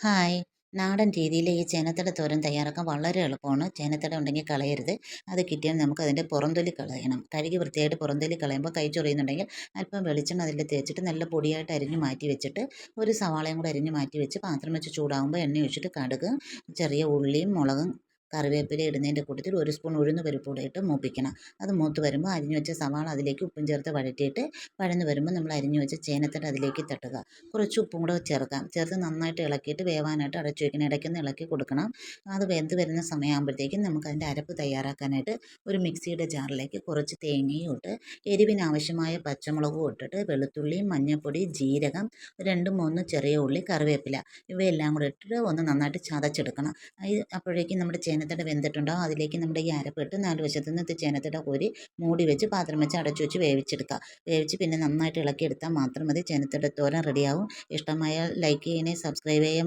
Hi. നാടൻ രീതിയിൽ ഈ ചേനത്തട തോരൻ തയ്യാറാക്കാൻ വളരെ എളുപ്പമാണ്. ചേനത്തട ഉണ്ടെങ്കിൽ കളയരുത്. അത് കിട്ടിയാൽ നമുക്ക് അതിന്റെ പുറന്തൊലി കളയണം. കഴുകി വൃത്തിയായിട്ട് പുറന്തൊലി കളയുമ്പോൾ കൈ ചൊറിയുന്നുണ്ടെങ്കിൽ അല്പം വെളിച്ചെണ്ണ അതിൽ തേച്ചിട്ട് നല്ല പൊടിയായിട്ട് അരിഞ്ഞ് മാറ്റി വെച്ചിട്ട് ഒരു സവാളയും കൂടെ അരിഞ്ഞ് മാറ്റി വെച്ച് പാത്രം വെച്ച് ചൂടാകുമ്പോൾ എണ്ണ ഒഴിച്ചിട്ട് കടുക് ചെറിയ ഉള്ളിയും മുളകും കറിവേപ്പില ഇടുന്നതിന്റെ കൂട്ടത്തിൽ ഒരു സ്പൂൺ ഉഴുന്ന് പരിപ്പ് കൂടെ ഇട്ട് മൂപ്പിക്കണം. അത് മൂത്ത് വരുമ്പോൾ അരിഞ്ഞു വെച്ച സവാള അതിലേക്ക് ഉപ്പും ചേർത്ത് വഴറ്റിയിട്ട് വഴന്ന് വരുമ്പോൾ നമ്മൾ അരിഞ്ഞു വെച്ച ചേനത്തിട്ട് അതിലേക്ക് തട്ടുക. കുറച്ച് ഉപ്പും കൂടെ ചേർക്കാം. ചേർത്ത് നന്നായിട്ട് ഇളക്കിയിട്ട് വേവാനായിട്ട് അടച്ചു വയ്ക്കണം. ഇടയ്ക്കൊന്ന് ഇളക്കി കൊടുക്കണം. അത് വെന്ത് വരുന്ന സമയമാകുമ്പോഴത്തേക്കും നമുക്ക് അതിന്റെ അരപ്പ് തയ്യാറാക്കാനായിട്ട് ഒരു മിക്സിയുടെ ജാറിലേക്ക് കുറച്ച് തേങ്ങയും ഇട്ട് എരിവിനാവശ്യമായ പച്ചമുളകും ഇട്ടിട്ട് വെളുത്തുള്ളി മഞ്ഞൾപ്പൊടി ജീരകം രണ്ട് മൂന്ന് ചെറിയ ഉള്ളി കറിവേപ്പില ഇവയെല്ലാം കൂടെ ഇട്ടിട്ട് ഒന്ന് നന്നായിട്ട് ചതച്ചെടുക്കണം. അപ്പോഴേക്കും നമ്മുടെ ചേനത്തട വെന്തിട്ടുണ്ടാവും അതിലേക്ക് നമ്മുടെ ഈ അരപ്പിട്ട് നാല് വശത്തു നിന്ന് ചേനത്തട കോരി മൂടി വെച്ച് പാത്രം വെച്ച് അടച്ചു വെച്ച് വേവിച്ചെടുക്കുക. വേവിച്ച് പിന്നെ നന്നായിട്ട് ഇളക്കിയെടുത്താൽ മാത്രം മതി. ചേനത്തട തോരൻ റെഡിയാവും ഇഷ്ടമായാൽ ലൈക്ക് ചെയ്യണേ സബ്സ്ക്രൈബ് ചെയ്യാൻ